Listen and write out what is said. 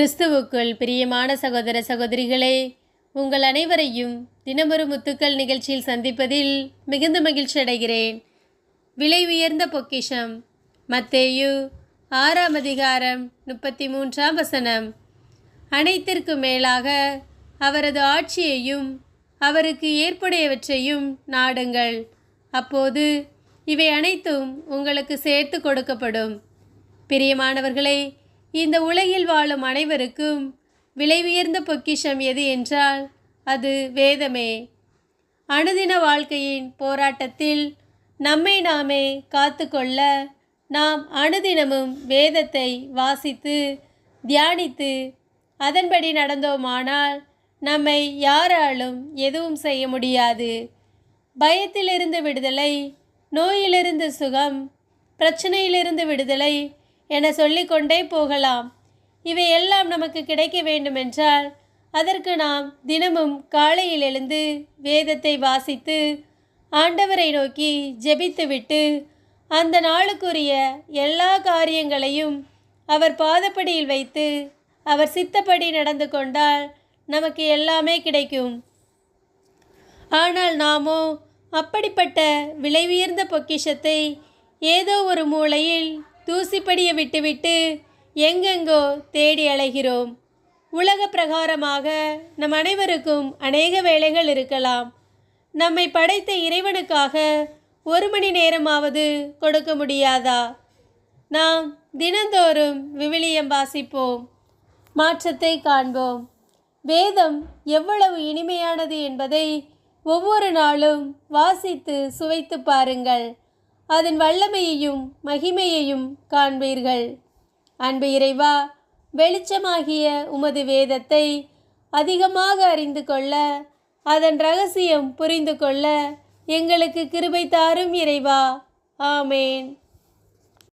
கிறிஸ்துவுக்குள் பிரியமான சகோதர சகோதரிகளே உங்கள் அனைவரையும் தினமொரு முத்துக்கள் நிகழ்ச்சியில் சந்திப்பதில் மிகுந்த மகிழ்ச்சி அடைகிறேன். விலை உயர்ந்த பொக்கிஷம் மத்தேயு ஆறாம் அதிகாரம் முப்பத்தி மூன்றாம் வசனம். அனைத்திற்கும் மேலாக அவரது ஆட்சியையும் அவருக்கு ஏற்புடையவற்றையும் நாடுங்கள். அப்போது இவை அனைத்தும் உங்களுக்கு சேர்த்து கொடுக்கப்படும். பிரியமானவர்களே இந்த உலகில் வாழும் அனைவருக்கும் விலை உயர்ந்த பொக்கிஷம் எது என்றால் அது வேதமே. அனுதின வாழ்க்கையின் போராட்டத்தில் நம்மை நாமே காத்துக்கொள்ள நாம் அனுதினமும் வேதத்தை வாசித்து தியானித்து அதன்படி நடந்தோமானால் நம்மை யாராலும் எதுவும் செய்ய முடியாது. பயத்திலிருந்து விடுதலை நோயிலிருந்து சுகம் பிரச்சனையிலிருந்து விடுதலை என சொல்லிக்கொண்டே போகலாம். இவை எல்லாம் நமக்கு கிடைக்க வேண்டுமென்றால் அதற்கு நாம் தினமும் காலையில் எழுந்து வேதத்தை வாசித்து ஆண்டவரை நோக்கி ஜெபித்துவிட்டு அந்த நாளுக்குரிய எல்லா காரியங்களையும் அவர் பாதப்படியில் வைத்து அவர் சித்தப்படி நடந்து கொண்டால் நமக்கு எல்லாமே கிடைக்கும். ஆனால் நாமோ அப்படிப்பட்ட விலை உயர்ந்த பொக்கிஷத்தை ஏதோ ஒரு மூலையில் தூசிப்படியை விட்டுவிட்டு எங்கெங்கோ தேடி அலைகிறோம். உலக பிரகாரமாக நம் அனைவருக்கும் அநேக வேலைகள் இருக்கலாம். நம்மை படைத்த இறைவனுக்காக ஒரு மணி நேரமாவது கொடுக்க முடியாதா? நாம் தினந்தோறும் விவிலியம் வாசிப்போம். மாற்றத்தை காண்போம். வேதம் எவ்வளவு இனிமையானது என்பதை ஒவ்வொரு நாளும் வாசித்து சுவைத்து பாருங்கள். அதன் வல்லமையையும் மகிமையையும் காண்பீர்கள். அன்பு இறைவா வெளிச்சமாகிய உமது வேதத்தை அதிகமாக அறிந்து கொள்ள அதன் ரகசியம் புரிந்து கொள்ள எங்களுக்கு கிருபை தாரும் இறைவா. ஆமேன்.